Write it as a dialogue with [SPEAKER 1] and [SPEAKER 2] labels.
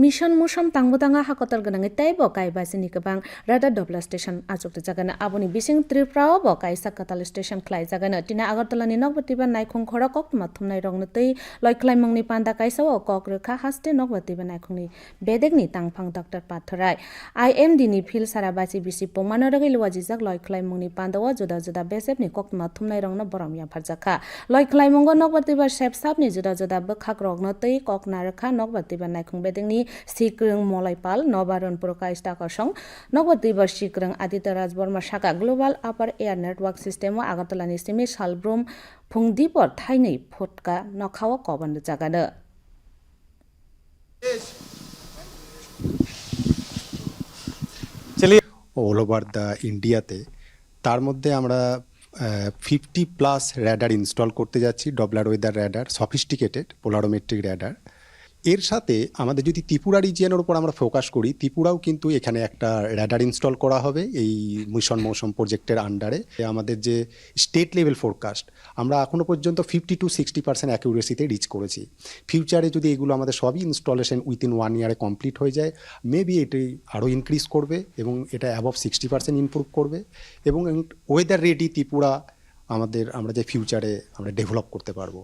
[SPEAKER 1] Mission মুসম তাংবুতাঙ্গা হাকতল গনাঙে তাইbo kaibasini gobang radar dobla station achukte jagana aboni bising tripurao bo kaisa katal station khlai jagana tina agartala ni nokbatiba naikhung khora koktuma thumnai rokno tei loiklaimungni panda kaisa o kok rekha haste nokbatiba naikhungni bedekni tangphang dr pathorai imd ni phil sarabasi bisi pongmano rogei luwajijak loiklaimungni panda o juda juda besepni koktuma thumnai rokno borom yapharjakha loiklaimungo nokbatiba sepsapni juda juda bwkhak rokno tei kok narekha nokbatiba naikhung bedekni সিক্রং মলাই পাল নবারণ প্রকাশ টাকসং দিবস শিক্রং আদিত্য রাজবর্মা শাখা global upper air network system Agartala নিশিমে সালব্রম ফুংদ্বীপ থাইনি ফোটকা নখাও কবন জাগানো।
[SPEAKER 2] অল ওভার দ্য ইন্ডিয়াতে তার মধ্যে আমরা ফিফটি প্লাস র্যাডার ইনস্টল করতে যাচ্ছি Doppler weather radar sophisticated polarimetric radar এর সাথে আমাদের যদি ত্রিপুরা রিজিয়নের উপর আমরা ফোকাস করি, ত্রিপুরাও কিন্তু এখানে একটা র্যাডার ইনস্টল করা হবে এই মিশন মৌসুম প্রজেক্টের আন্ডারে আমাদের যে স্টেট লেভেল ফোরকাস্ট আমরা এখনও পর্যন্ত ফিফটি টু সিক্সটি পার্সেন্ট অ্যাকিউরেসিতে রিচ করেছি। ফিউচারে যদি এগুলো আমাদের সবই ইনস্টলেশন উইদিন ওয়ান ইয়ারে কমপ্লিট হয়ে যায় মেবি এটি আরও ইনক্রিজ করবে এবং এটা অ্যাবভ সিক্সটি পার্সেন্ট ইমপ্রুভ করবে এবং ওয়েদার রেডি ত্রিপুরা আমাদের, আমরা যে ফিউচারে আমরা ডেভেলপ করতে পারব।